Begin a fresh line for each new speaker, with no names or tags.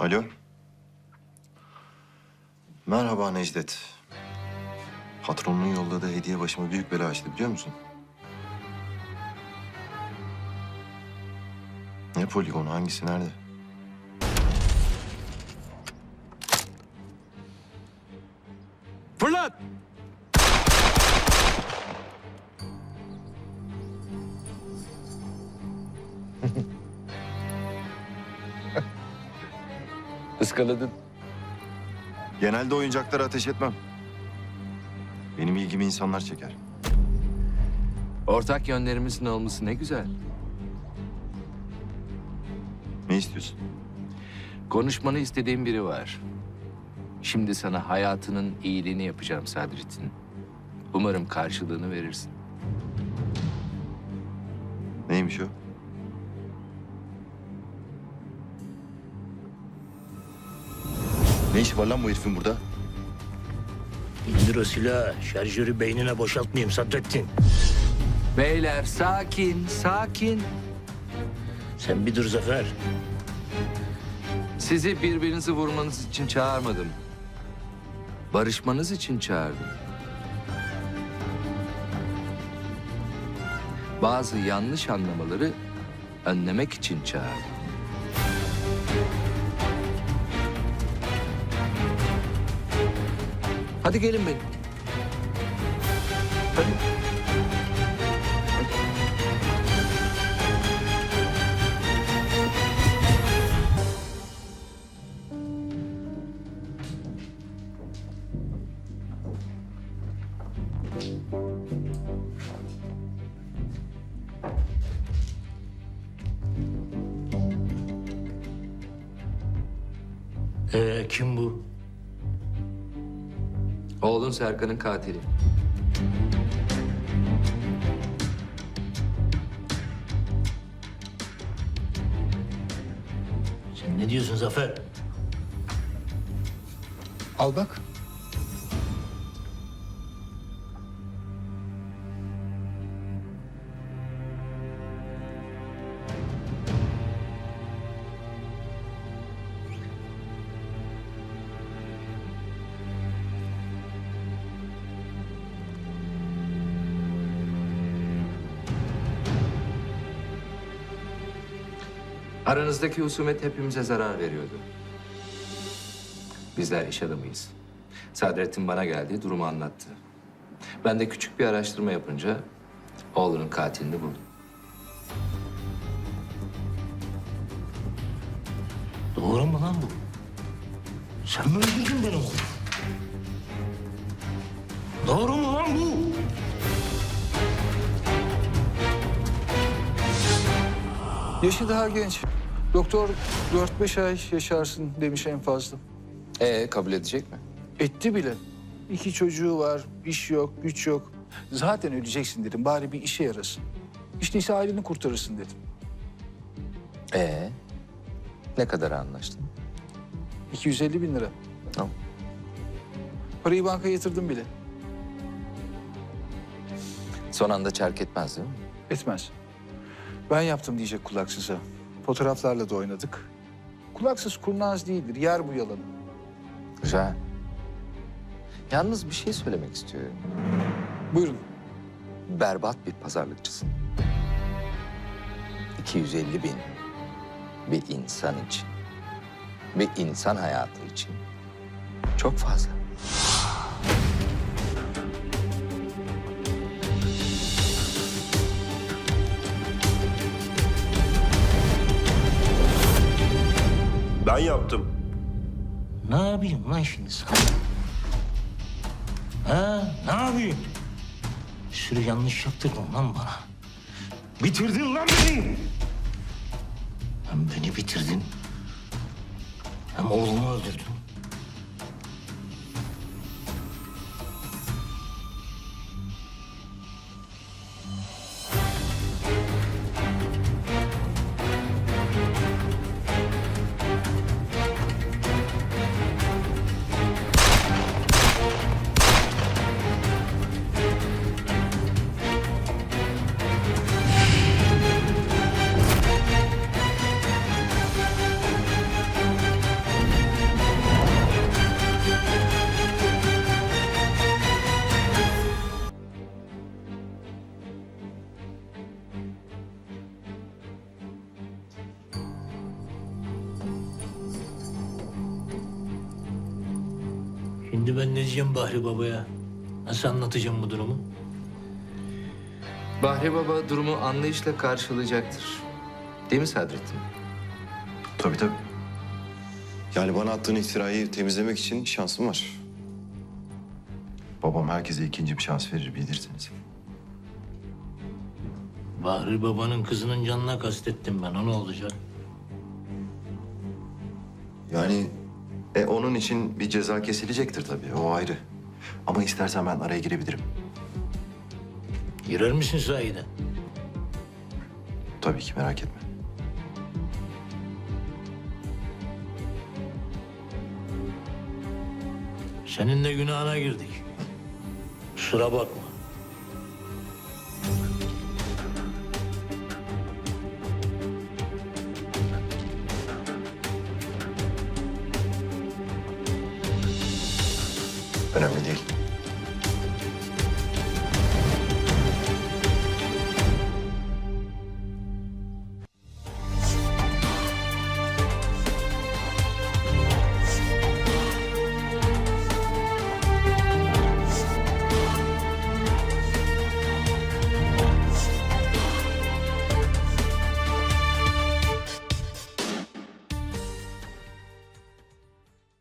Alo. Merhaba Necdet. Patronunun yolladığı hediye başıma büyük bela açtı biliyor musun? Ne poligonu hangisi nerede?
Fırlat! Iskaladın.
Genelde oyuncaklara ateş etmem. Benim ilgimi insanlar çeker.
Ortak yönlerimizin olması ne güzel.
Ne istiyorsun?
Konuşmanı istediğim biri var. Şimdi sana hayatının iyiliğini yapacağım Sadrettin. Umarım karşılığını verirsin.
Neymiş o? Ne işi var lan bu herifin burada?
İndir o silahı. Şarjörü beynine boşaltmayayım Sadrettin.
Beyler sakin, sakin.
Sen bir dur Zafer.
Sizi birbirinizi vurmanız için çağırmadım. Barışmanız için çağırdım. Bazı yanlış anlamaları önlemek için çağırdım. Hadi gelin benim. Hadi.
Ee, kim bu?
Oğlun Serkan'ın katili.
Sen ne diyorsun Zafer?
Al bak.
Aranızdaki husumet hepimize zarar veriyordu. Bizler iş adamıyız. Sadrettin bana geldi, durumu anlattı. Ben de küçük bir araştırma yapınca oğlunun katilini buldum.
Doğru mu lan bu? Sen mi öldürdün benim oğlum? Doğru mu lan bu?
Yaşı daha genç. Doktor 4-5 ay yaşarsın demiş en fazla.
Ee, kabul edecek mi?
Etti bile. İki çocuğu var, iş yok, güç yok. Zaten öleceksin dedim. Bari bir işe yarasın. İşte ise aileni kurtarırsın dedim.
Ee, ne kadar anlaştın?
250 bin lira.
Tamam.
Parayı bankaya yatırdım bile.
Son anda çark etmez değil mi?
Etmez. Ben yaptım diyecek kulaksıza. Fotoğraflarla da oynadık. Kulaksız kurnaz değildir. Yer bu yalanı.
Güzel. Yalnız bir şey söylemek istiyorum.
Buyurun.
Berbat bir pazarlıkçısın. 250 bin bir insan için, bir insan hayatı için çok fazla.
Ben yaptım.
Ne yapayım lan şimdi sana? Ha, ne yapayım? Bir sürü yanlış yaptırdın lan bana. Bitirdin lan beni. Hem beni bitirdin. Hem oğlumu öldürdün. Şimdi ben ne diyeceğim Bahri Baba'ya? Nasıl anlatacağım bu durumu?
Bahri Baba durumu anlayışla karşılayacaktır. Değil mi Sadrettin?
Tabii tabii. Yani bana attığın iftirayı temizlemek için şansım var. Babam herkese ikinci bir şans verir bilirsiniz.
Bahri Baba'nın kızının canına kastettim ben. O ne olacak?
Yani e, onun için bir ceza kesilecektir tabii. O ayrı. Ama istersen ben araya girebilirim.
Girer misin sahiden?
Tabii ki merak etme.
Senin de günahına girdik. Kusura bakma.